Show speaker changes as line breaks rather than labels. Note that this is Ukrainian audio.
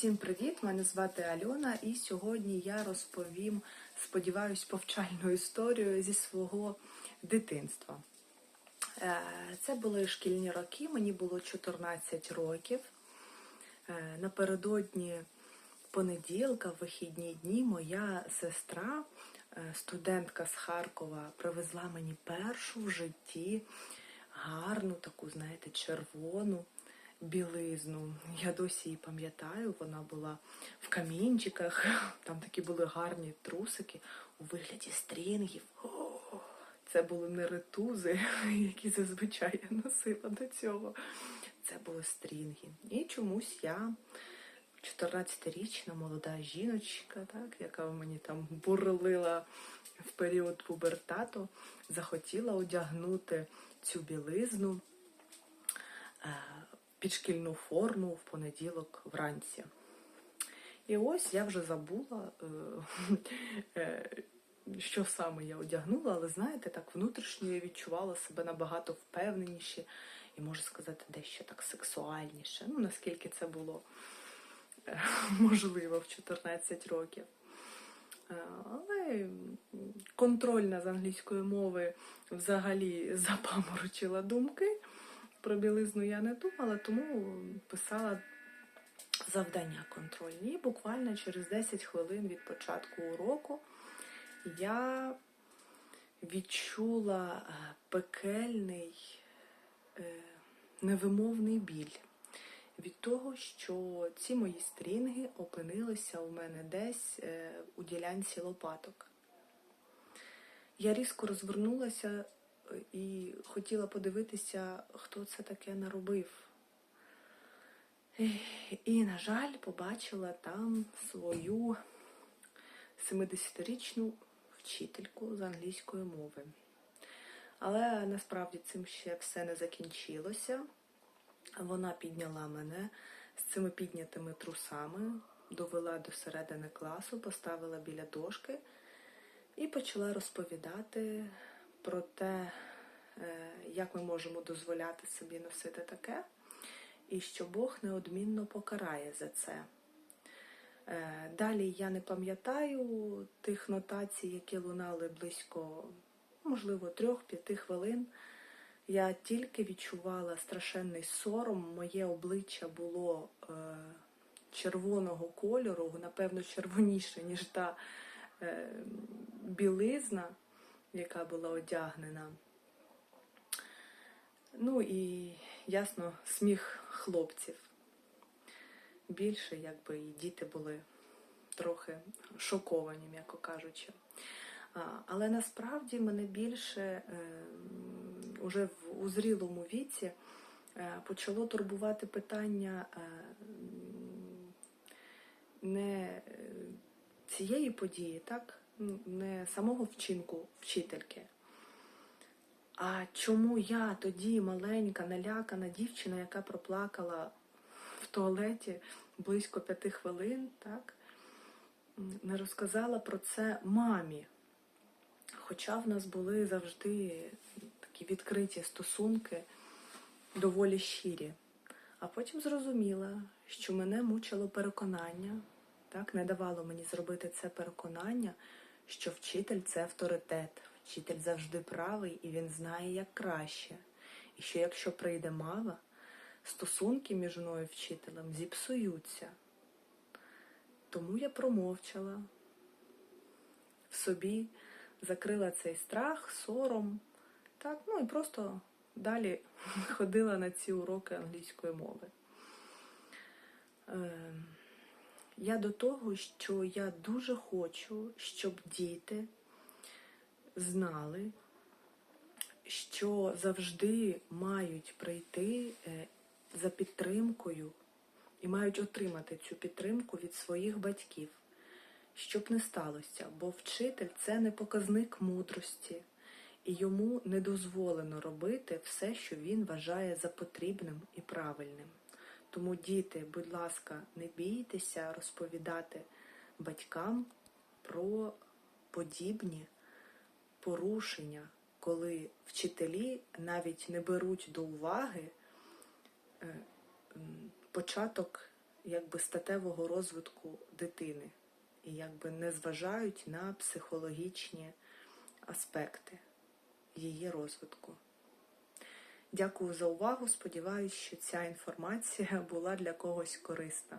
Всім привіт! Мене звати Альона, і сьогодні я розповім, сподіваюсь, повчальну історію зі свого дитинства. Е, Це були шкільні роки, мені було 14 років. Е, Напередодні понеділка, в вихідні дні, моя сестра, е, студентка з Харкова, привезла мені першу в житті гарну, таку, знаєте, червону білизну. Я досі її пам'ятаю, вона була в камінчиках, там такі були гарні трусики у вигляді стрінгів. О, це були не ретузи, які зазвичай я носила до цього. Це були стрінги. І чомусь я, 14-річна молода жіночка, так, яка мені там бурлила в період пубертату, захотіла одягнути цю білизну е, під шкільну форму в понеділок вранці. І ось я вже забула, е, е, що саме я одягнула, але знаєте, так внутрішньо я відчувала себе набагато впевненіше і можу сказати, дещо так сексуальніше. Ну, наскільки це було е, можливо в 14 років. Але контрольна з англійської мови взагалі запаморочила думки. Про білизну я не думала, тому писала завдання контрольні. І буквально через 10 хвилин від початку уроку я відчула е, пекельний е, невимовний біль від того, що ці мої стрінги опинилися у мене десь е, у ділянці лопаток. Я різко розвернулася і хотіла подивитися, хто це таке наробив. І, на жаль, побачила там свою 70-річну вчительку з англійської мови. Але насправді цим ще все не закінчилося. Вона підняла мене з цими піднятими трусами, довела до середини класу, поставила біля дошки і почала розповідати про те, як ми можемо дозволяти собі носити таке, і що Бог неодмінно покарає за це. Е, Далі я не пам'ятаю тих нотацій, які лунали близько, можливо, трьох-п'яти хвилин. Я тільки відчувала страшенний сором, моє обличчя було е, червоного кольору, напевно, червоніше, ніж та е, білизна, яка була одягнена. Ну і ясно, сміх хлопців. Більше, якби і діти були трохи шоковані, м'яко кажучи. Але насправді мене більше е, уже в у зрілому віці е, почало турбувати питання е, не цієї події, так? Не самого вчинку вчительки. А чому я тоді маленька, налякана дівчина, яка проплакала в туалеті близько п'яти хвилин, так, не розказала про це мамі? Хоча в нас були завжди такі відкриті стосунки, доволі щирі. А потім зрозуміла, що мене мучило переконання, так, не давало мені зробити це переконання, що вчитель це авторитет, вчитель завжди правий і він знає як краще. І що якщо прийде мава, стосунки між мною і вчителем зіпсуються. Тому я промовчала в собі, закрила цей страх, сором, так, ну і просто далі ходила на ці уроки англійської мови. Е, Я до того, що я дуже хочу, щоб діти знали, що завжди мають прийти е, за підтримкою і мають отримати цю підтримку від своїх батьків, щоб не сталося, бо вчитель це не показник мудрості, і йому не дозволено робити все, що він вважає за потрібним і правильним. Тому, діти, будь ласка, не бійтеся розповідати батькам про подібні порушення, коли вчителі навіть не беруть до уваги е, початок якби статевого розвитку дитини і якби не зважають на психологічні аспекти її розвитку. Дякую за увагу. Сподіваюся, що ця інформація була для когось корисна.